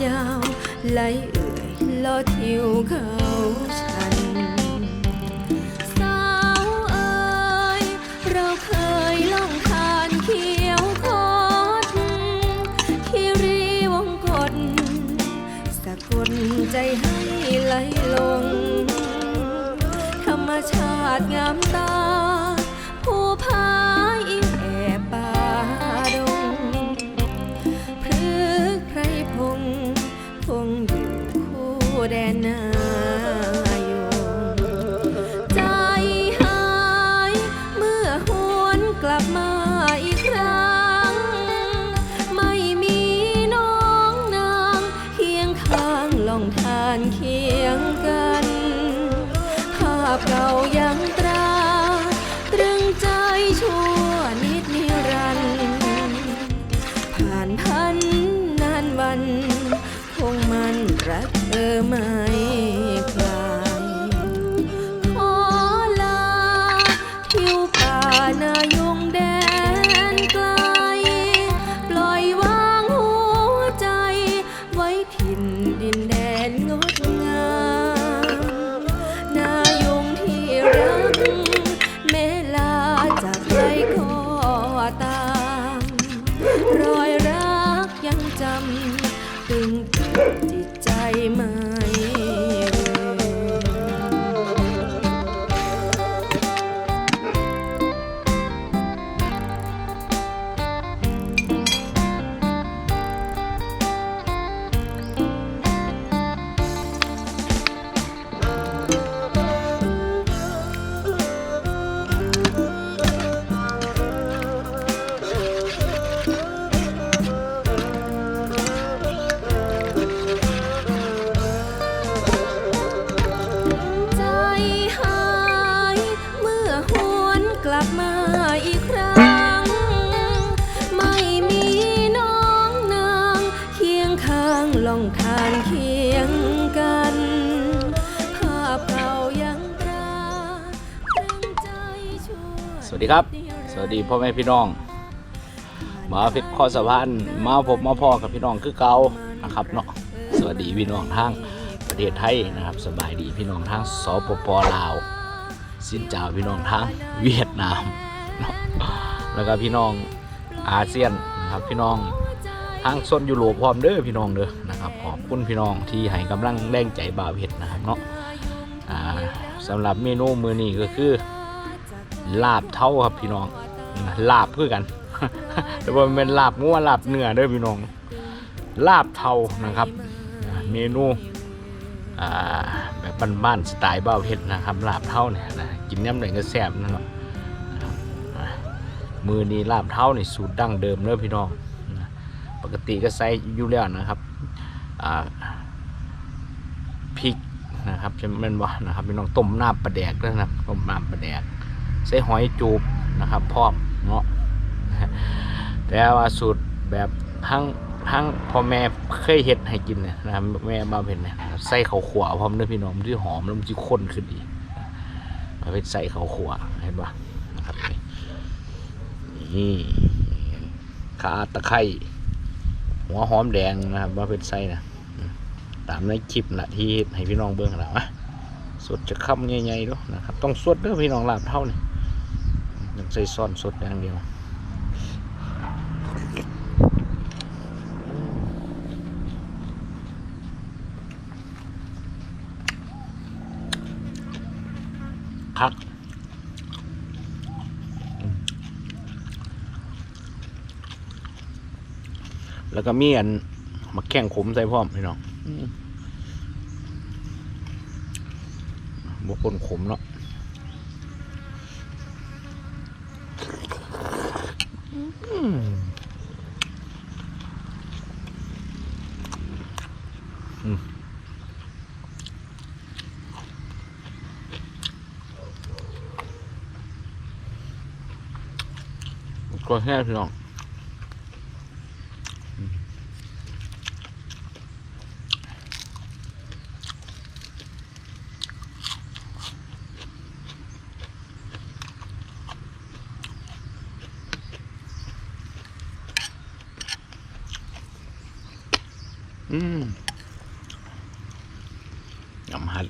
ไหลเอื่อยลอดทิวเขาชัน สาวเอ๋ยเราเคยล่องทานเขียวคดคีรีวงกฏสะกดใจให้ไหลลง ธรรมชาติงามตาำตึงจิตใจมา ดีครับ สวัสดีพ่อแม่พี่น้อง มาฟิตข้อสะพานมาพบมาพ่อกับพี่น้องคือเก่านะครับเนาะสวัสดีพี่น้องทางประเทศไทยนะครับ สบายดีพี่น้องทางสปปลาว สินเจ้าพี่น้องทางเวียดนามเนาะแล้วก็พี่น้องอาเซียนนะครับพี่น้องทางโซนยุโรปพร้อมเด้อพี่น้องเด้อนะครับขอบคุณพี่น้องที่ให้กำลังแรงใจบ่าวเห็ดนะครับเนาะอ่าสำหรับเมนูมื้อนี้ก็คือ ลาบเท่าครับพี่น้องลาบคือกันแต่ว่ามันเป็นลาบงัวลาบเนื้อเด้อพี่น้อง ลาบเท่านะครับ เมนูแบบบ้านๆสไตล์บ้าเพชรนะครับ ลาบเท่าเนี่ยนะกินน้ำไหนก็แซ่บนั่นแหละครับมือนี้ลาบเท่านี่สูตรดั้งเดิมเด้อพี่น้องปกติก็ใส่อยู่แล้วนะครับพริกนะครับจะเป็นว่านะครับพี่น้องต้มน้ำปลาแดกด้วยนะต้มน้ำปลาแดก ใส่หอยจูบนะครับพร้อมเนาะแต่ว่าสูตรแบบทั้งทั้งพ่อแม่เคยเฮ็ดให้กินเนี่ยนะครับแม่มาเป็นเนี่ยใส่ข้าวขัวพร้อมเด้อพี่น้องที่หอมแล้วมันที่ข้นขึ้นอีกมาเป็นใส่ข้าวขัวเห็นปะนะครับนี่ขาตะไคร้หัวหอมแดงนะครับมาเป็นใส่นะตามในคลิปนะที่เฮ็ดให้พี่น้องเบิ่งแล้วอะสดจะค่ำใหญ่ๆด้วยนะครับ ต้องสดเด้อพี่น้องลาบเท่านี่ ยังใส่ซ่อนสดอย่างเดียวคักแล้วก็มีอันมาแข่งขมใส่พร้อมพี่น้องอืมบวกคนขมเนาะอืมอืม ก็แค่พี่น้อง ยำฮัด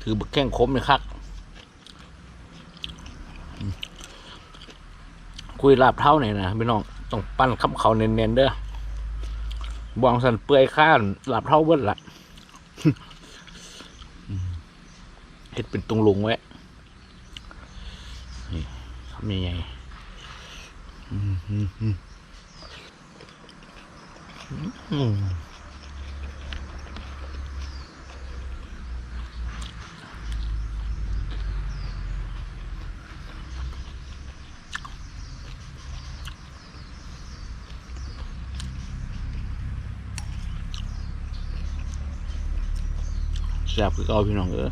ถือบักแข้งคมเลยครั คุยลาบเท่าไหนนะพี่น้องต้องปั้นขับเขาเน้นๆเด้อบวงสันเปื่อยข้านลาบเท่าเบิ้ลละเฮ็ดเป็นตรงลุงไว้นี่ทำยังไงอืมอืมอืม แซ่บคือเก่าพี่น้องเออ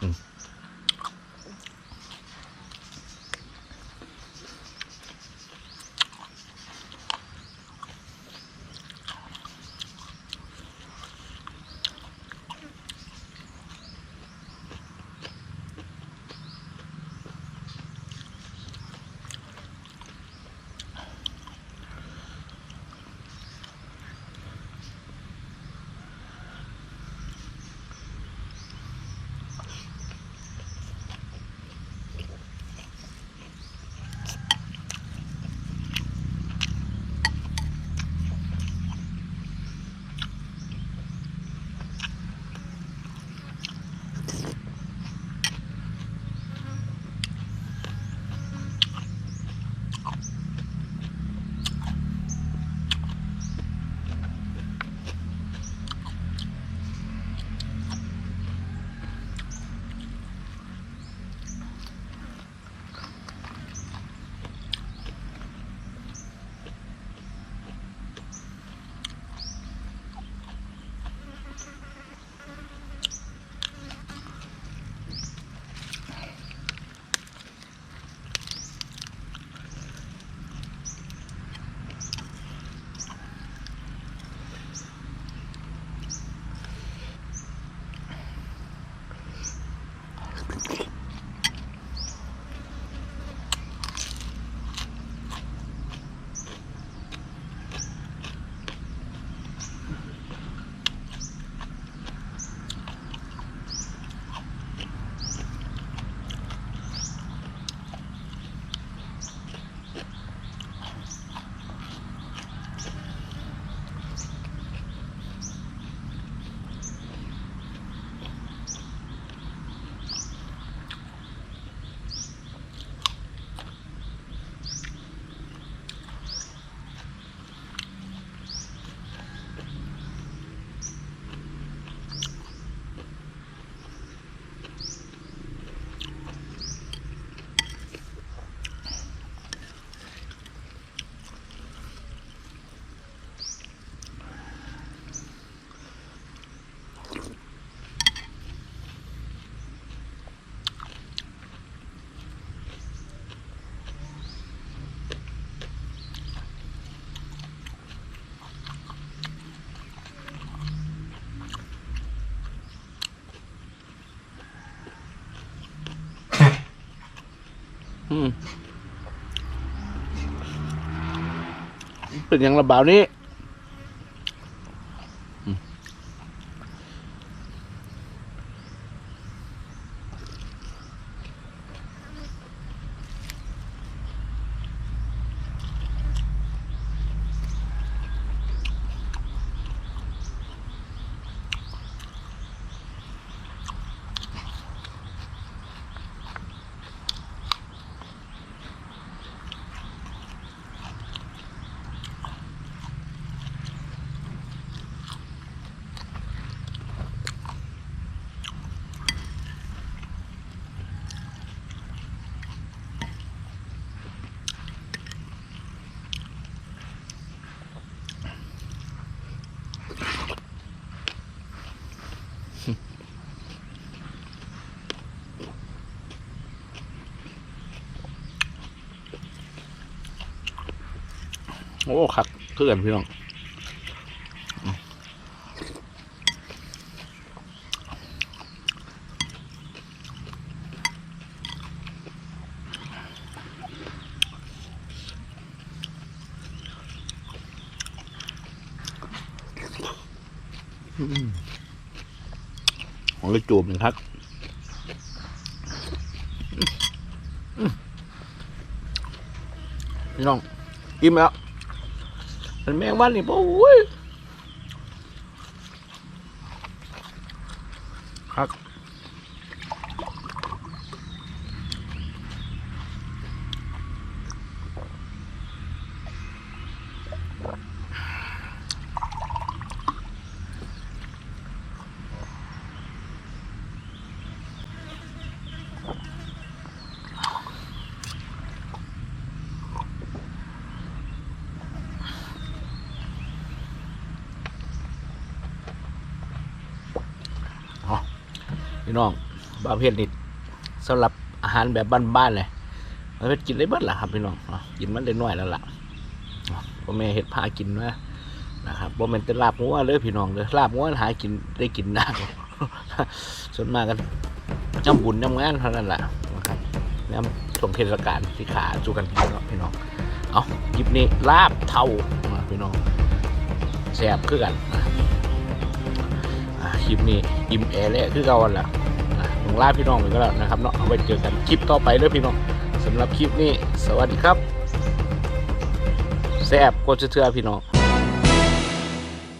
อืม เป็นอย่างระบาดนี้ อ้คักเพื่อนพี่น้องของเลยจูบหนึ่งครับพี่น้องอิ่มแล้ว เป็นแมงวันนี่โอ้ยครับ พี่น้องบาเพศนี่สำหรับอาหารแบบบ้านๆเลยบาเพศกินได้เบิดล่ะครับพี่น้องกินมันได้น้อยแล้วล่ะพ่อแม่เห็ดพากินนะนะครับบ่แม่นแต่ลาบงัวเลยพี่น้องเลยลาบงัวหากินได้กินได้ส่วนมากกันย่ำบุญย่ำงานเท่านั้นแหละนะครับย่ำช่งเทศกาลที่ขาจูกันกินเนาะพี่น้องเอาคลิปนี้ลาบเท่าพี่น้องแซ่บคือกันคลิปนี้อิ่มแอร์แล้วคือเก่าหั่นละ ลาพี่น้องไปก็แล้วนะครับเนาะเอาไว้เจอกันคลิปต่อไปเด้อพี่น้องสำหรับคลิปนี้ สวัสดีครับแซ่บกดเชื่อพี่น้อง